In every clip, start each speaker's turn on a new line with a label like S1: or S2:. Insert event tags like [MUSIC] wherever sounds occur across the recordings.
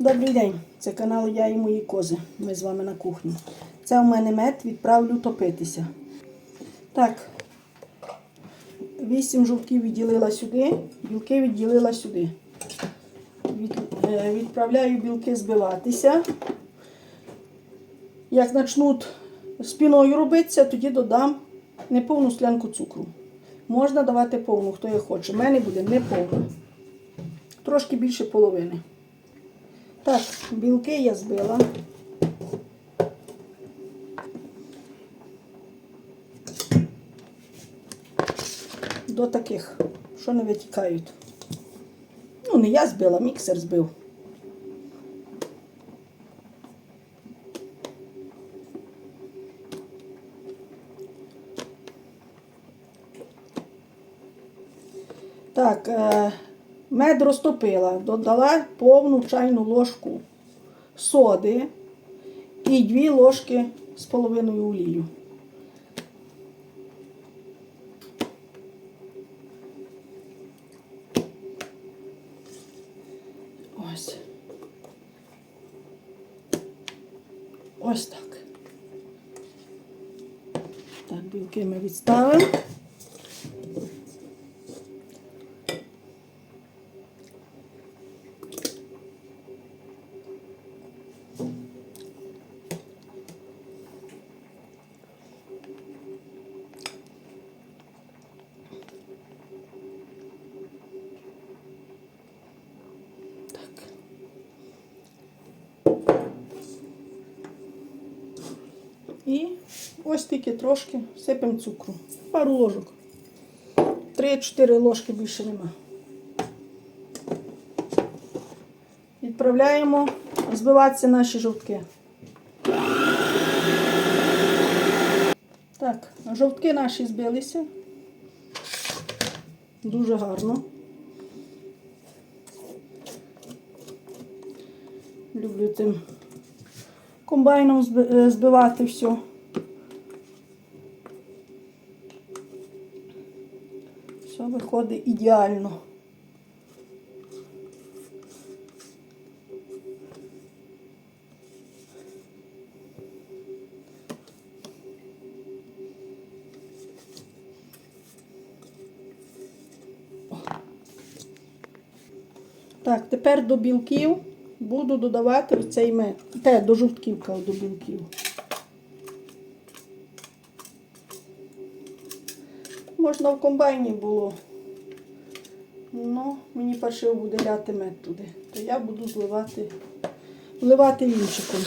S1: Добрий день, це канал Я і мої кози. Ми з вами на кухні. Це у мене мед, відправлю топитися. Так, вісім жовтків відділила сюди, білки відділила сюди. Від, е, відправляю білки збиватися. Як почнуть спіною робитися, тоді додам неповну склянку цукру. Можна давати повну, хто як хоче. У мене буде не повна. Трошки більше половини. Так, білки я збила. До таких, що не витікають. Ну, не я збила, міксер збив. Так, е, мед розтопила, додала повну чайну ложку соди і дві ложки з половиною олію. Ось. Ось так. Так, білки ми відставимо. І ось тільки трошки сипемо цукру. Пару ложок. 3-4 ложки більше нема. Відправляємо збиватися наші жовтки. Так, жовтки наші збилися. Дуже гарно. Люблю цим комбайном е, збивати все. Все виходить ідеально. Так, тепер до білків буду додавати оцей мед. Те, до жовтків, до білків. Можна в комбайні було. Ну, мені перше буде ляти мед туди. То я буду зливати, вливати вінчиком.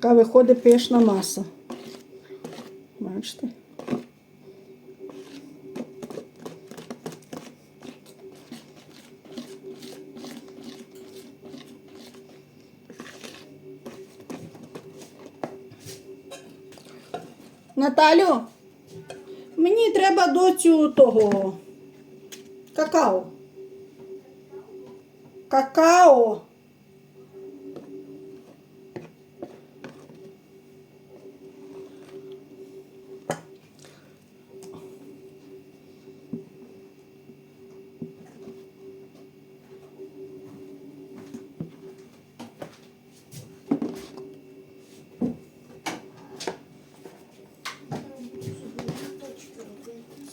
S1: Така виходить пишна маса. Бачите? Наталю, мені треба доцю того какао. Какао.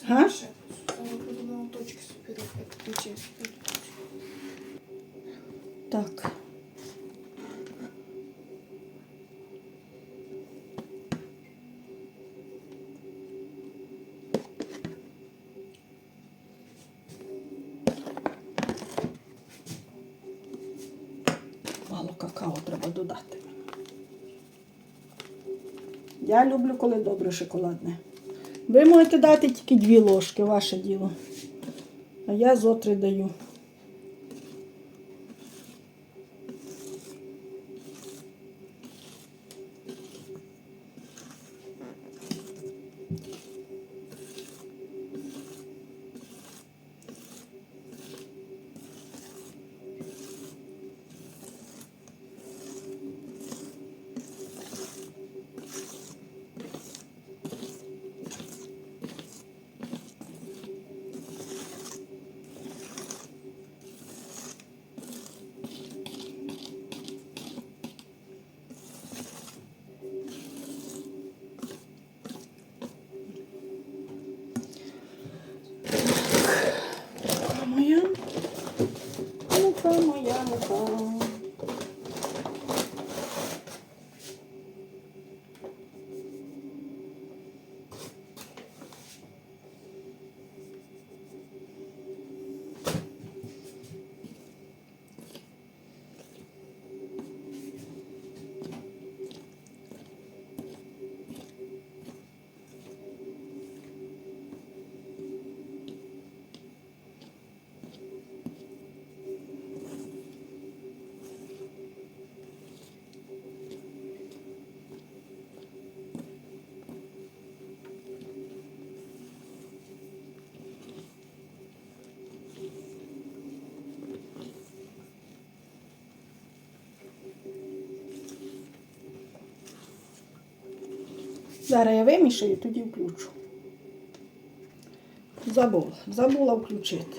S1: Га?
S2: Ще подумала точки собі робити. Ключі.
S1: Так. Мало какао треба додати. Я люблю, коли добре шоколадне. Ви можете дати тільки дві ложки, ваше діло. А я зо три даю. ano bom. Зараз я вимішаю, тоді включу. Забула, забула включити.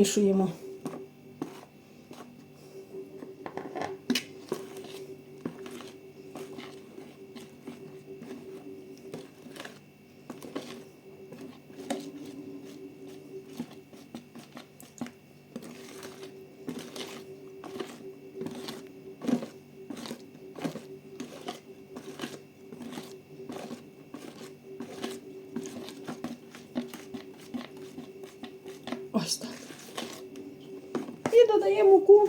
S1: І вимішуємо. Ось так. І додаємо муку.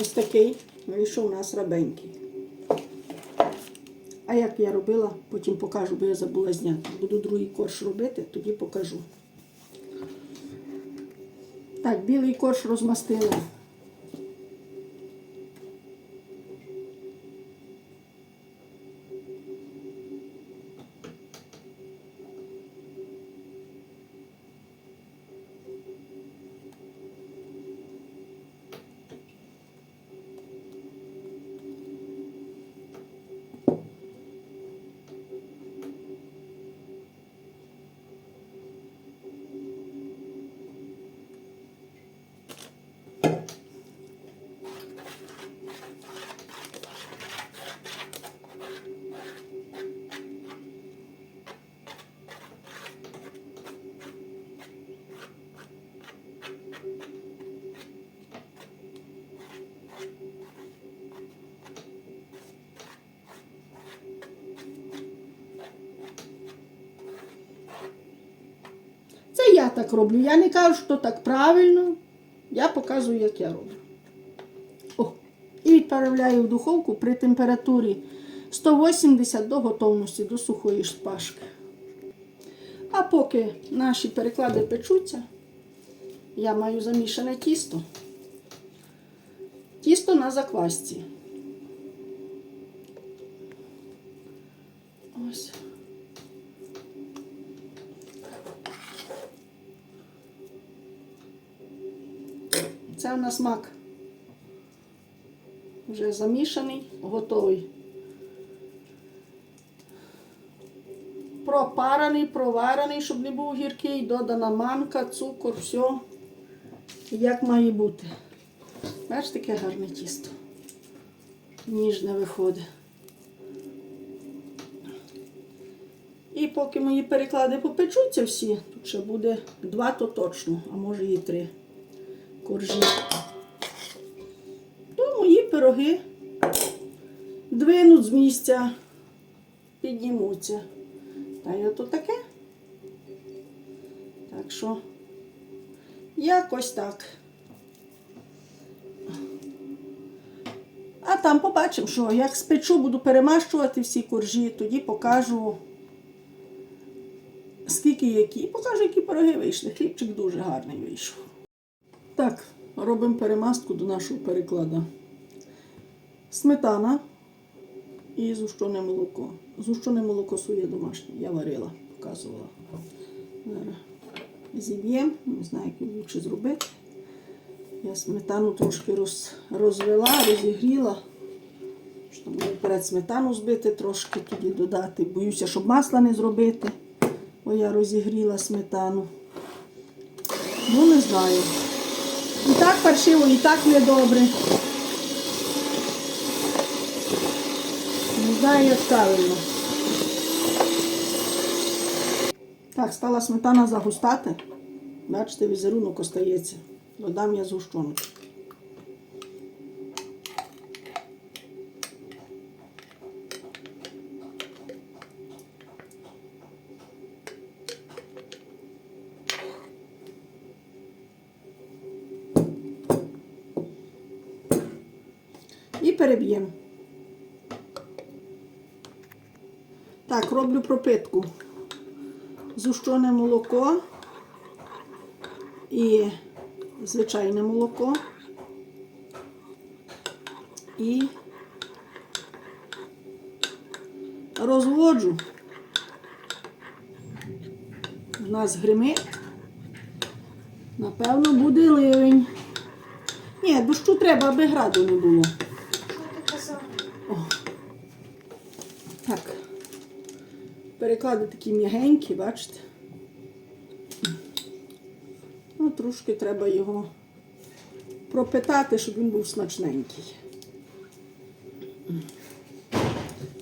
S1: Ось такий вийшов у нас рабенький. А як я робила, потім покажу, бо я забула зняти. Буду другий корж робити, тоді покажу. Так, білий корж розмастила. Так роблю. Я не кажу, що так правильно. Я показую, як я роблю. О, і відправляю в духовку при температурі 180 до готовності, до сухої шпажки. А поки наші переклади печуться, я маю замішане тісто. Тісто на заквасці. Це у нас мак. Вже замішаний, готовий. Пропараний, проварений, щоб не був гіркий, додана манка, цукор, все. Як має бути. Бачиш, таке гарне тісто. Ніжне виходить. І поки мої переклади попечуться всі, тут ще буде два, то точно, а може і три коржі. Пироги двинуть з місця, піднімуться. Та й ото таке. Так що якось так. А там побачимо, що як спечу, буду перемащувати всі коржі, тоді покажу, скільки які. Покажу, які пироги вийшли. Хлібчик дуже гарний вийшов. Так, робимо перемастку до нашого перекладу. Сметана і зущене молоко. Зущене молоко своє домашнє. Я варила, показувала. Зіб'ємо, не знаю, як його лучше зробити. Я сметану трошки роз, розвела, розігріла. Що мені вперед сметану збити, трошки тоді додати. Боюся, щоб масла не зробити, бо я розігріла сметану. Ну, не знаю. І так паршиво, і так недобре. Не знаю. Так, стала сметана загустати. Бачите, візерунок остається. Додам я згущенку. І переб'ємо. Так, роблю пропитку. Зущене молоко і звичайне молоко. І розводжу. У нас гримить. Напевно, буде ливень. Ні, дощу треба, аби граду не було.
S2: Що ти казав?
S1: Так. Переклади такі м'ягенькі, бачите? Ну, трошки треба його пропитати, щоб він був смачненький.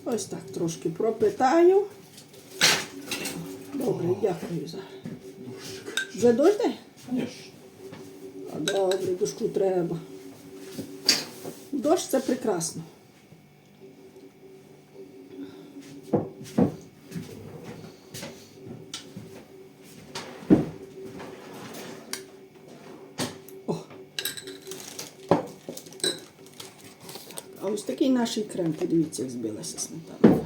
S1: Ось так трошки пропитаю. Добре, дякую зараз. Вже дойде?
S3: Конечно.
S1: Добре, дощу треба. Дощ це прекрасно. А ось такий наш крем, подивіться, як збилася сметана.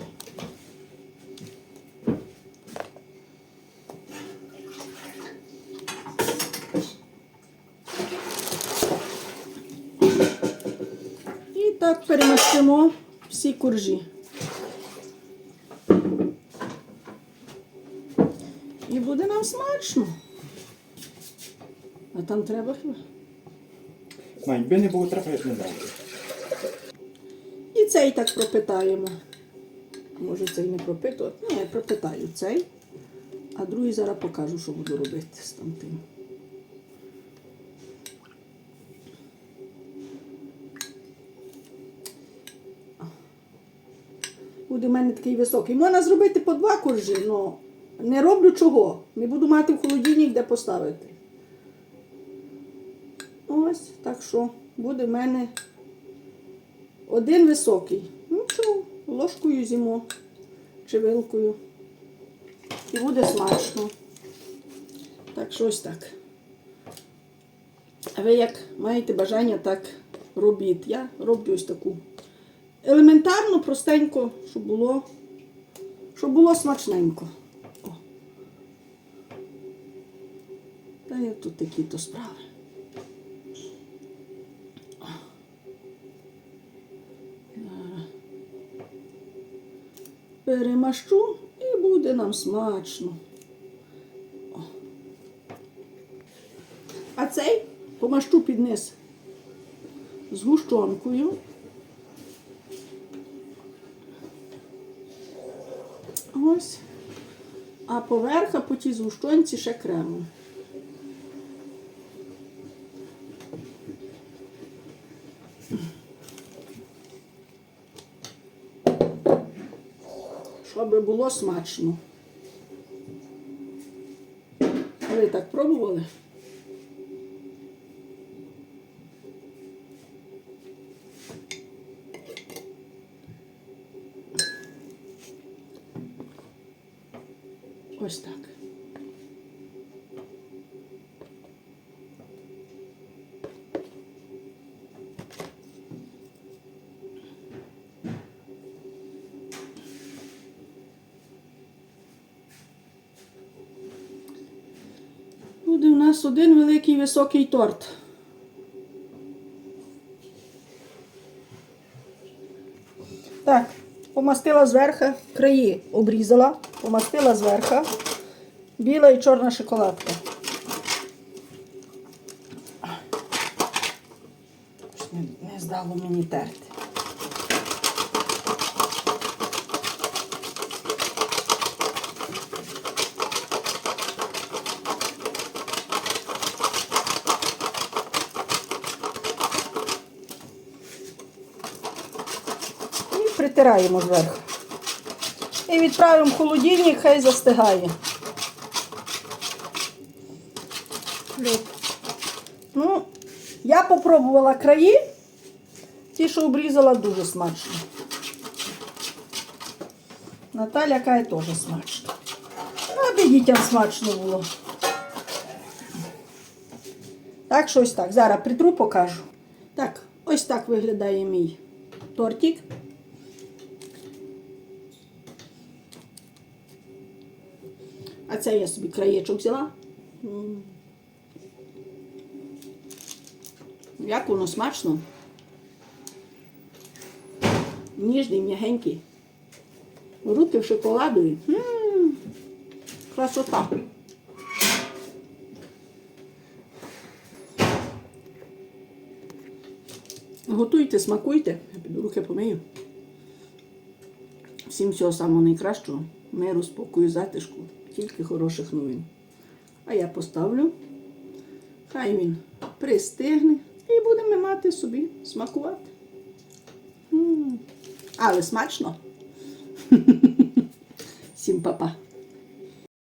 S1: І так перемастимо всі коржі. І буде нам смачно. А там треба хіба?
S3: Мань, якби не було я не брав.
S1: Цей так пропитаємо. Може цей не пропитувати? Ні, я пропитаю цей. А другий зараз покажу, що буду робити з тамтим. Буде в мене такий високий. Можна зробити по два коржі, але не роблю чого. Не буду мати в холодильник де поставити. Ось, так що буде в мене один високий. Ну що, ложкою зімо чи вилкою. І буде смачно. Так що ось так. А ви як маєте бажання, так робіть. Я роблю ось таку. Елементарно, простенько, щоб було, щоб було смачненько. О. Та є тут такі-то справи. Перемащу і буде нам смачно. О. А цей помащу під з гущонкою. Ось. А поверха по тій згущенці ще кремом. Щоб було смачно. Ви так пробували? Ось так. Буде у один великий високий торт. Так, помастила зверху, краї обрізала, помастила зверху. Біла і чорна шоколадка. Не здало мені терти. І притираємо зверху. І відправимо в холодильник, хай застигає. Ну, я попробувала краї. Ті, що обрізала, дуже смачно. Наталя каже, теж смачно. Ну, аби дітям смачно було. Так, що ось так. Зараз притру покажу. Так, ось так виглядає мій тортик. А це я собі краєчок взяла. Як воно смачно. Ніжний, м'ягенький. Руки в шоколадові. Красота. Готуйте, смакуйте. Я піду руки помию. Всім всього самого найкращого. Миру, спокою, затишку. Тільки хороших новин. А я поставлю. Хай він пристигне і будемо мати собі смакувати. Але смачно. [LAUGHS] Всім па-па.